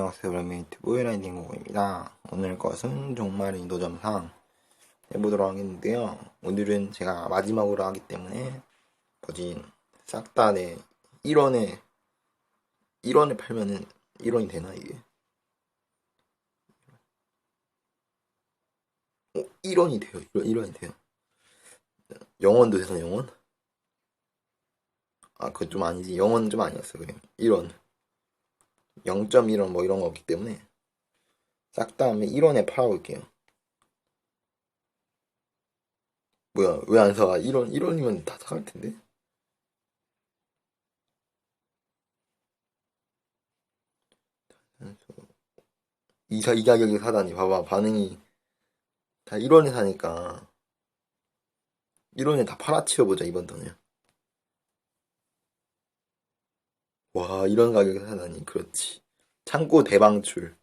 안녕하세요. 런메이트브 라이딩고입니다. 오늘 것은 종마린 도점상 해보도록 하겠는데요. 오늘은 제가 마지막으로 하기 때문에 거진 싹 다 내 1원에 1원에 팔면은 1원이 되나 이게? 오, 1원이 돼요. 1원, 이 돼요. 영원도 되나 영원? 아, 그건 좀 아니지. 영원은 좀 아니었어. 그래. 1원. 0.1원 뭐 이런 거 없기 때문에 싹다 하면 1원에 팔아볼게요. 뭐야, 왜 안 사가? 1원, 1원이면 다 사갈 텐데? 이 사, 이 가격에 사다니. 봐봐, 반응이 다 1원에 사니까 1원에 다 팔아치워보자, 이번 턴에. 와, 이런 가격에 사다니. 그렇지. 창고 대방출.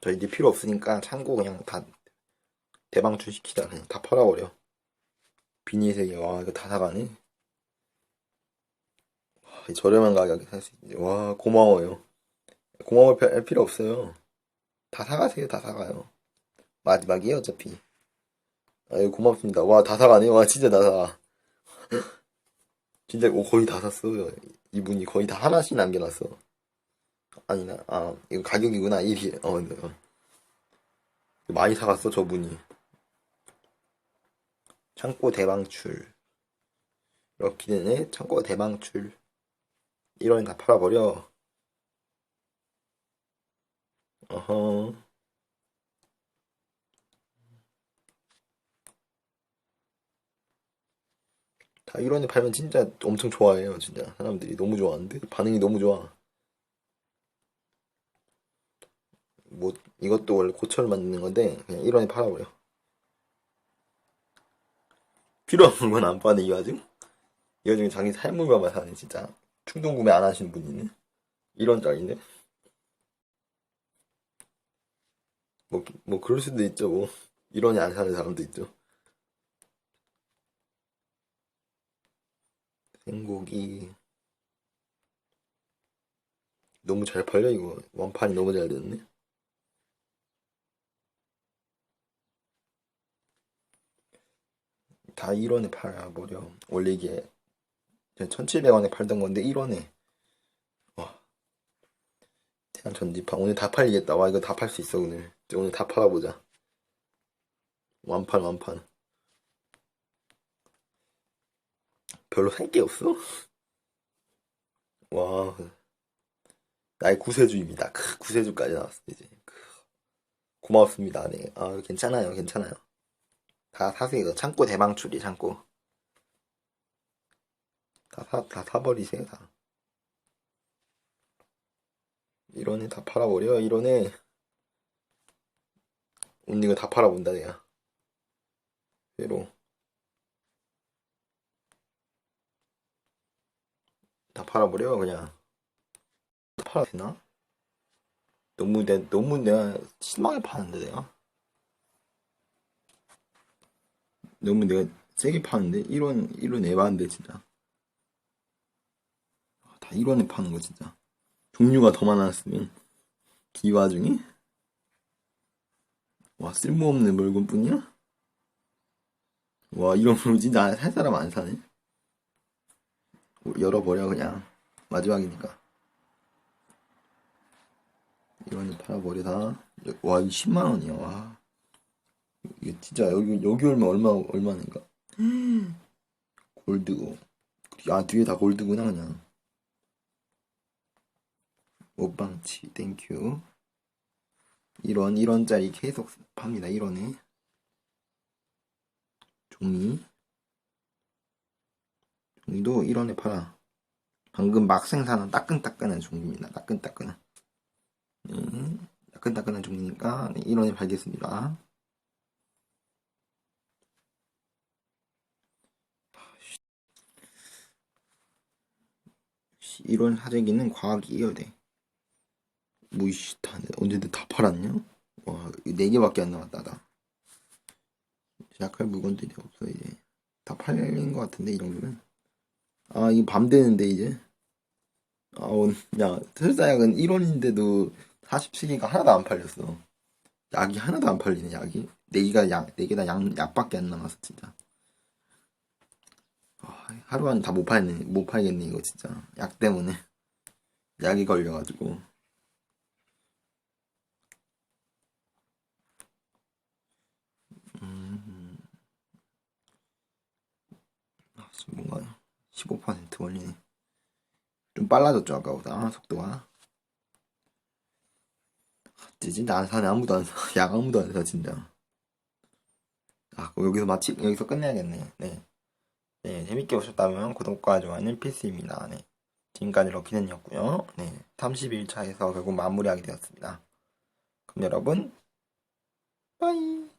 저 이제 필요 없으니까 창고 그냥 다 대방출 시키자. 그냥 다 팔아버려. 비닐색이, 와, 이거 다 사가네. 와, 이 저렴한 가격에 살 수 있지. 와, 고마워요. 고마울 피- 필요 없어요. 다 사가세요, 다 사가요. 마지막이에요, 어차피. 아유, 고맙습니다. 와, 다 사가네. 와, 진짜 다 사. 진짜 오, 거의 다 샀어요. 이분이 거의 다 하나씩 남겨놨어. 아니나, 아, 이거 가격이구나. 이게, 어, 네, 어. 많이 사갔어, 저분이. 창고 대방출. 되네. 창고 대방출. 1원에 다 팔아버려. 어허. 다 1원에 팔면 진짜 엄청 좋아해요, 진짜. 사람들이 너무 좋아하는데? 반응이 너무 좋아. 뭐, 이것도 원래 고철 만드는 건데, 그냥 1원에 팔아버려. 필요 없는 건 안 파네, 이 와중? 이 와중에 자기 삶물만 사네, 진짜. 충동 구매 안 하시는 분이네. 1원짜리인데? 뭐, 뭐, 그럴 수도 있죠, 뭐. 1원에 안 사는 사람도 있죠. 생고기. 너무 잘 팔려, 이거. 완판이 너무 잘 됐네. 다 1원에 팔아버려. 원래 이게 1700원에 팔던 건데 1원에. 와. 태양 전지판. 오늘 다 팔리겠다. 와, 이거 다 팔 수 있어, 오늘. 오늘 다 팔아보자. 완판, 완판. 별로 살게 없어? 와. 나의 구세주입니다. 크, 구세주까지 나왔어, 이제. 크. 고맙습니다, 네. 아, 괜찮아요, 괜찮아요. 다 사세요. 창고 대방출이, 창고. 다 사, 다 사버리세요, 다. 1원에 다 팔아버려, 1원에. 오늘 이거 다 팔아본다, 내가. 새로. 다 팔아버려, 그냥. 팔아도 되나? 너무, 내, 너무 내가 심하게 파는데, 내가. 너무 내가 세게 파는데? 1원, 1원 에바인데, 진짜. 아, 다 1원에 파는 거, 진짜. 종류가 더 많았으면. 이 와중에? 와, 쓸모없는 물건뿐이야? 와, 이런 물건 진짜 살 사람 안 사네. 열어버려, 그냥. 마지막이니까. 1원에 팔아버려, 다. 와, 이 10만원이야, 와. 이게 진짜 여기 여기 얼마 얼마 얼마인가? 골드고 아 뒤에 다 골드구나 그냥. 오빵치 땡큐. 1원 1원짜리 계속 팝니다 1원에. 종이. 종이도 1원에 팔아. 방금 막 생산한 따끈따끈한 종이입니다. 따끈따끈한. 네, 따끈따끈한 종이니까 1원에 팔겠습니다. 이런 사재기는 과학이에요, 네. 뭐이씨 다 언제든 다 팔았냐? 와, 네 개밖에 안 남았다, 나. 시작할 물건들이 없어 이제. 다 팔린 것 같은데 이 정도면. 아, 이거 밤 되는데 이제. 아, 오늘, 야, 설사약은 1원인데도 47개가 하나도 안 팔렸어. 약이 하나도 안 팔리네, 약이. 네 개가 약, 네개다 약, 약밖에 안 남았어, 진짜. 아, 하루 안에 다못 팔겠네, 못 팔겠네, 이거 진짜. 약 때문에. 약이 걸려가지고. 음, 아, 뭔가 15% 걸리네. 좀 빨라졌죠, 아까보다, 속도가. 진짜 나안 사네, 아무도 안 사. 약 아무도 안 사, 진짜. 아, 여기서 마치, 여기서 끝내야겠네. 네. 네, 재밌게 보셨다면 구독과 좋아요는 필수입니다. 네. 지금까지 럭키는이었고요. 네. 31차에서 결국 마무리하게 되었습니다. 그럼 여러분, 빠이!